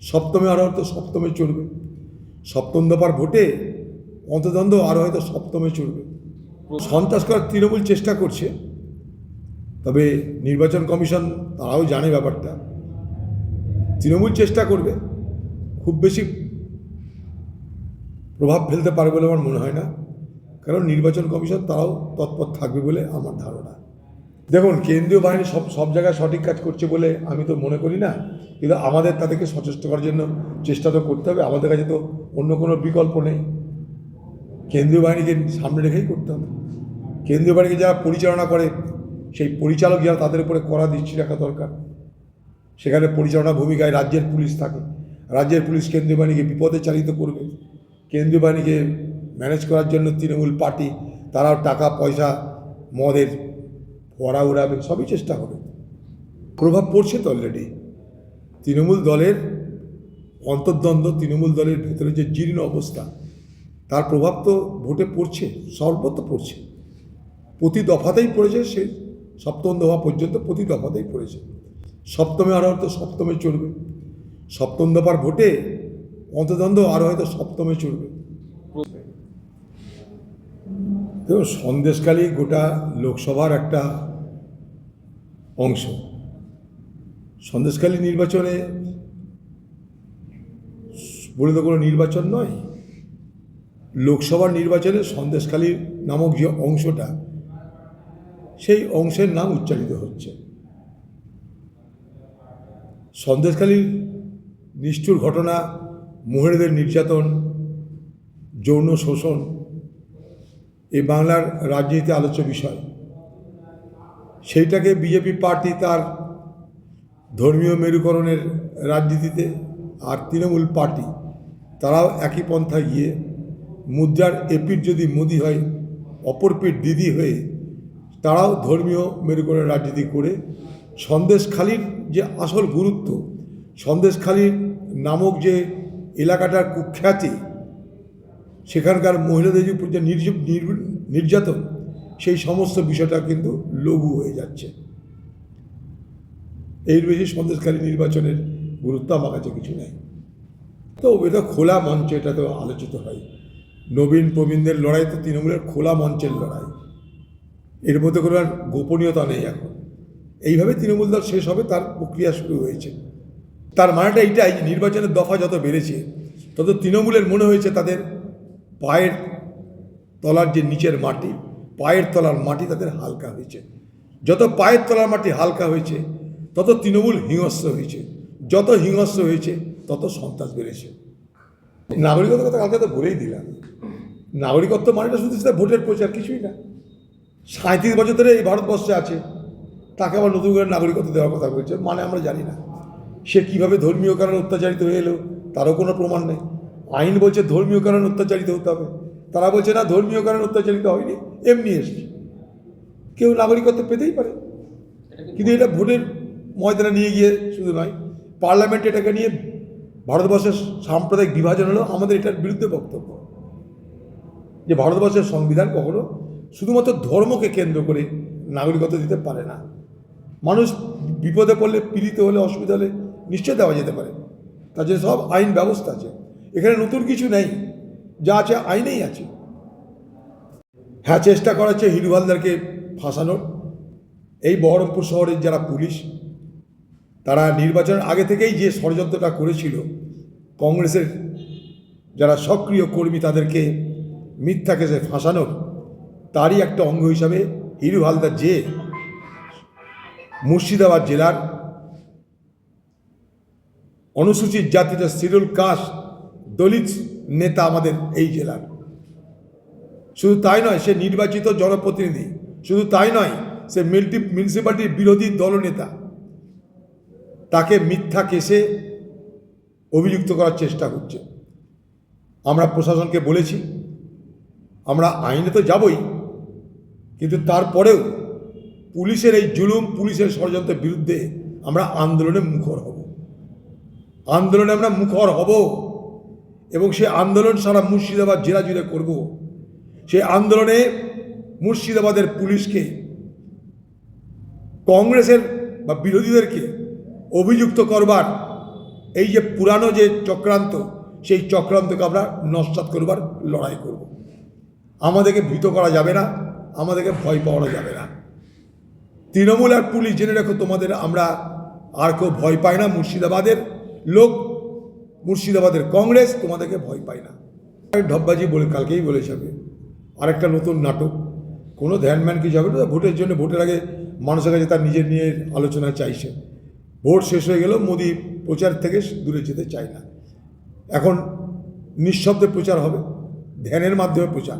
সপ্তমে আরও হয়তো সপ্তমে চড়বে। সপ্তম দফার ভোটে অন্তদ্বন্দ্ব আরও হয়তো সপ্তমে চড়বে। সন্ত্রাস করার তৃণমূল চেষ্টা করছে, তবে নির্বাচন কমিশন তারাও জানে ব্যাপারটা। তৃণমূল চেষ্টা করবে, খুব বেশি প্রভাব ফেলতে পারবে বলে আমার মনে হয় না। কারণ নির্বাচন কমিশন তারাও তৎপর থাকবে বলে আমার ধারণা। দেখুন, কেন্দ্রীয় বাহিনী সব সব জায়গায় সঠিক কাজ করছে বলে আমি তো মনে করি না, কিন্তু আমাদের তাদেরকে সচেষ্ট করার জন্য চেষ্টা তো করতে হবে। আমাদের কাছে তো অন্য কোনো বিকল্প নেই। কেন্দ্রীয় বাহিনীকে সামনে রেখেই করতে হবে। কেন্দ্রীয় বাহিনীকে যারা পরিচালনা করে, সেই পরিচালক যারা তাদের উপরে করা দৃষ্টি রাখা দরকার। সেখানে পরিচালনা ভূমিকায় রাজ্যের পুলিশ থাকে। রাজ্যের পুলিশ কেন্দ্রীয় বাহিনীকে বিপদে চালিত করবে। কেন্দ্রীয় বাহিনীকে ম্যানেজ করার জন্য তৃণমূল পার্টি, তারাও টাকা, পয়সা, মদের ফোয়ারা উড়াবে সবই চেষ্টা হবে প্রভাব পড়ছে তো অলরেডি তৃণমূল দলের অন্তর্দ্বন্দ্ব, তৃণমূল দলের ভেতরে যে জীর্ণ অবস্থা, তার প্রভাব তো ভোটে পড়ছে সর্বত্র পড়ছে। প্রতি দফাতেই পড়েছে, সে সপ্তম দফা পর্যন্ত প্রতি দফাতেই পড়েছে। সপ্তমে আরও হয়তো সপ্তমে চড়বে। সপ্তম দফার ভোটে অন্তদ্বন্দ্ব আরও হয়তো সপ্তমে চড়বে। দেখুন সন্দেশকালী গোটা লোকসভার একটা অংশ। সন্দেশকালী নির্বাচনে বলে তো কোনো নির্বাচন নয়। লোকসভার নির্বাচনে সন্দেশখালী নামক যে অংশটা, সেই অংশের নাম উচ্চারিত হচ্ছে। সন্দেশখালীর নিষ্ঠুর ঘটনা মহিলাদের নির্যাতন, যৌন শোষণ এই বাংলার রাজনীতিতে আলোচ্য বিষয়। সেইটাকে বিজেপি পার্টি তার ধর্মীয় মেরুকরণের রাজনীতিতে আর তৃণমূল পার্টি, তারাও একই পন্থায় গিয়ে মুদ্রার এপিট যদি মোদি হয়, অপর পিঠ দিদি হয়ে তারাও ধর্মীয় মেরুকরণের রাজনীতি করে সন্দেশখালির যে আসল গুরুত্ব, সন্দেশখালির নামক যে এলাকাটার কুখ্যাতি, সেখানকার মহিলাদের যে নির্য- নির- নির্যাতন সেই সমস্ত বিষয়টা কিন্তু লঘু হয়ে যাচ্ছে। এর বেশি সন্দেশকারী নির্বাচনের গুরুত্ব আমার কাছে কিছু নেই। তো এটা খোলা মঞ্চে এটা তো আলোচিত হয়। নবীন প্রবীণদের লড়াই তো তৃণমূলের খোলা মঞ্চের লড়াই। এর মধ্যে কোনো আর গোপনীয়তা নেই এখন। এইভাবে তৃণমূল দল শেষ হবে, তার প্রক্রিয়া শুরু হয়েছে। তার মানেটা এইটাই যে নির্বাচনের দফা যত বেড়েছে, তত তৃণমূলের মনে হয়েছে তাদের পায়ের তলার যে নিচের মাটি পায়ের তলার মাটি তাদের হালকা হয়েছে। যত পায়ের তলার মাটি হালকা হয়েছে, তত তৃণমূল হিংস্র হয়েছে। যত হিংস্র হয়েছে, তত সন্ত্রাস বেড়েছে। নাগরিকত্ব কথা কালকে তো বলেই দিলাম। নাগরিকত্ব মানেটা শুধু সেটা ভোটের প্রচার, কিছুই না। সাঁত্রিশ বছর ধরে এই ভারতবর্ষে আছে। তাকে আবার নতুন করে নাগরিকত্ব দেওয়ার কথা বলছে মানে আমরা জানি না। সে কীভাবে ধর্মীয় কারণে অত্যাচারিত হয়ে এলো, তারও কোনো প্রমাণ নেই। আইন বলছে ধর্মীয় কারণে অত্যাচারিত হতে হবে। তারা বলছে না ধর্মীয় কারণে অত্যাচারিত হয়নি। এমনি এসছে। কেউ নাগরিকত্ব পেতেই পারে। কিন্তু এটা ভোটের ময়দানে নিয়ে গিয়ে শুধু নয়, পার্লামেন্ট এটাকে নিয়ে ভারতবর্ষের সাম্প্রদায়িক বিভাজন হলো আমাদের এটার বিরুদ্ধে বক্তব্য। যে ভারতবর্ষের সংবিধান কখনো শুধুমাত্র ধর্মকে কেন্দ্র করে নাগরিকত্ব দিতে পারে না। মানুষ বিপদে পড়লে, পীড়িত হলে, অসুবিধা হলে নিশ্চয় দেওয়া যেতে পারে। তার জন্য সব আইন ব্যবস্থা আছে। এখানে নতুন কিছু নেই। যা আছে আইনেই আছে। হ্যাঁ চেষ্টা করা হচ্ছে হিরু ফাঁসানোর। এই বহরমপুর শহরের যারা পুলিশ, তারা নির্বাচনের আগে থেকেই যে ষড়যন্ত্রটা করেছিল, কংগ্রেসের যারা সক্রিয় কর্মী তাদেরকে মিথ্যা কেসে ফাঁসানোর, তারই একটা অঙ্গ হিসাবে হিরু হালদার যে মুর্শিদাবাদ জেলার অনুসূচিত জাতিটা শিরুল কাস দলিত নেতা আমাদের এই জেলার। শুধু তাই নয়, সে নির্বাচিত জনপ্রতিনিধি। শুধু তাই নয়, সে মিল্টি মিউনিসিপ্যালিটির বিরোধী দলনেতা। তাকে মিথ্যা কেসে অভিযুক্ত করার চেষ্টা করছে। আমরা প্রশাসনকে বলেছি, আমরা আইনে তো যাবই, কিন্তু তারপরেও পুলিশের এই জুলুম, পুলিশের ষড়যন্ত্রের বিরুদ্ধে আমরা আন্দোলনে মুখর হব। আন্দোলনে আমরা মুখর হব এবং সে আন্দোলন সারা মুর্শিদাবাদ জেলা জুড়ে করব। সেই আন্দোলনে মুর্শিদাবাদের পুলিশকে, কংগ্রেসের বা বিরোধীদেরকে অভিযুক্ত করবার এই যে পুরানো যে চক্রান্ত, সেই চক্রান্তকে আমরা নস্বাত করবার লড়াই করব। আমাদেরকে ভীত করা যাবে না, আমাদেরকে ভয় পাওয়ানো যাবে না। তৃণমূল আর পুলিশ জেনে রাখো তোমাদের, আমরা আর কেউ ভয় পাই না মুর্শিদাবাদের লোক, মুর্শিদাবাদের কংগ্রেস তোমাদেরকে ভয় পায় না। ঢপবাজি বলে, কালকেই বলেছে আমি। আরেকটা নতুন নাটক। কোনো ধ্যানম্যান কি যাবে না ভোটের জন্য ভোটের আগে মানুষের কাছে তার নিজের নিয়ে আলোচনা চাইছে। ভোট শেষ হয়ে গেল মোদি প্রচার থেকে দূরে যেতে চায় না। এখন নিঃশব্দে প্রচার হবে ধ্যানের মাধ্যমে প্রচার।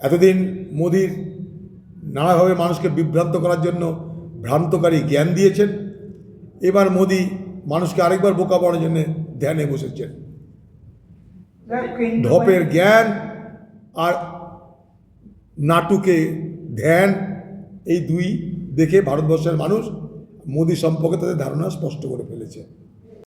এতদিন মোদির নানাভাবে মানুষকে বিভ্রান্ত করার জন্য ভ্রান্তকারী জ্ঞান দিয়েছেন। এবার মোদি মানুষকে আরেকবার বোকা পাওয়ার জন্য ধ্যানে বসেছেন। ঢপের জ্ঞান আর নাটুকে ধ্যান এই দুই দেখে ভারতবর্ষের মানুষ মোদী সম্পর্কে তাদের ধারণা স্পষ্ট করে ফেলেছে।